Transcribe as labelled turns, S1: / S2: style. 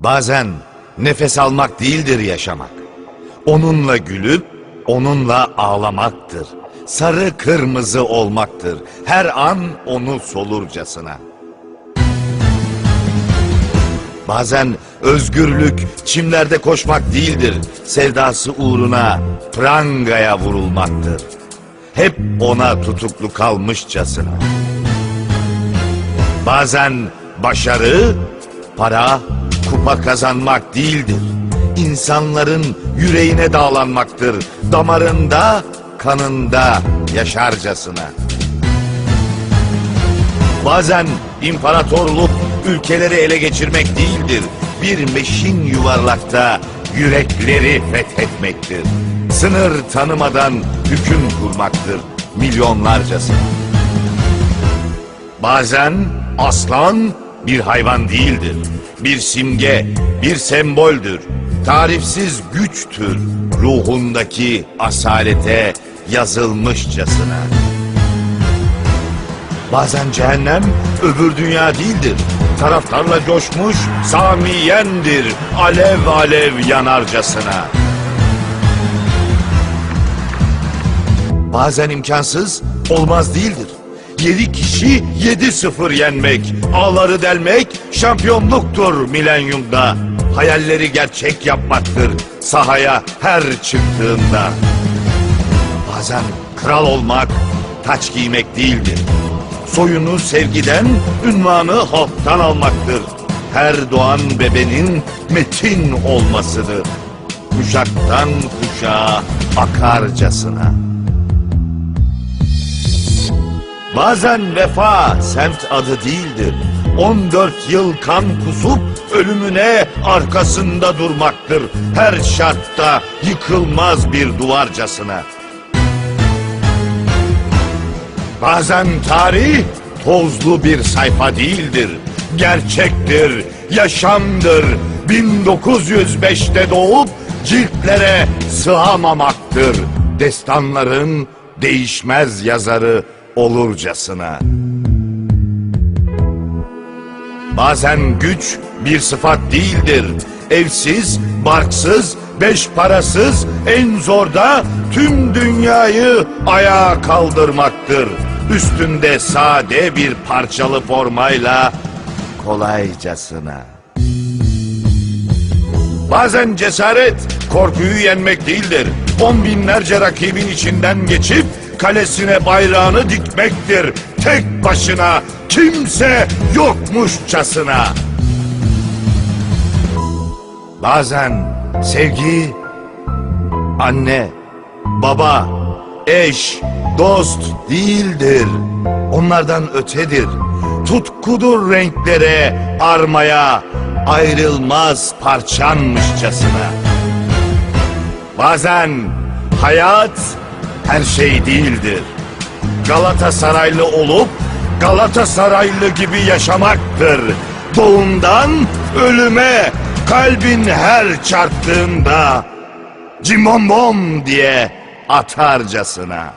S1: Bazen nefes almak değildir yaşamak. Onunla gülüp onunla ağlamaktır. Sarı kırmızı olmaktır. Her an onu solurcasına. Bazen özgürlük çimlerde koşmak değildir. Sevdası uğruna prangaya vurulmaktır. Hep ona tutuklu kalmışçasına. Bazen başarı, para, kupa kazanmak değildir. İnsanların yüreğine dağlanmaktır. Damarında, kanında yaşarcasına. Bazen imparatorluk ülkeleri ele geçirmek değildir. Bir meşin yuvarlakta yürekleri fethetmektir. Sınır tanımadan hüküm kurmaktır milyonlarcasına. Bazen aslan bir hayvan değildir. Bir simge, bir semboldür. Tarifsiz güçtür. Ruhundaki asalete yazılmışçasına. Bazen cehennem öbür dünya değildir. Taraftarla coşmuş Samiyendir. Alev alev yanarcasına. Bazen imkansız olmaz değildir. Yedi kişi yedi sıfır yenmek, ağları delmek şampiyonluktur milenyumda. Hayalleri gerçek yapmaktır sahaya her çıktığında. Bazen kral olmak taç giymek değildir. Soyunu sevgiden, ünvanı halktan almaktır. Her doğan bebenin metin olmasıdır. Kuşaktan kuşağa akarcasına. Bazen vefa semt adı değildir. 14 yıl kan kusup ölümüne arkasında durmaktır. Her şartta yıkılmaz bir duvarcasına. Bazen tarih tozlu bir sayfa değildir. Gerçektir, yaşamdır. 1905'te doğup ciltlere sığamamaktır. Destanların değişmez yazarı olurcasına. Bazen güç bir sıfat değildir. Evsiz, barksız, beş parasız, en zorda tüm dünyayı ayağa kaldırmaktır. Üstünde sade bir parçalı formayla kolaycasına. Bazen cesaret korkuyu yenmek değildir. On binlerce rakibin içinden geçip kalesine bayrağını dikmektir. Tek başına kimse yokmuşçasına. Bazen sevgi anne, baba, eş, dost değildir. Onlardan ötedir. Tutkudur renklere, armaya, ayrılmaz parçanmışçasına. Bazen hayat her şey değildir. Galatasaraylı olup Galatasaraylı gibi yaşamaktır. Doğumdan ölüme kalbin her çarptığında cimbombom diye atarcasına.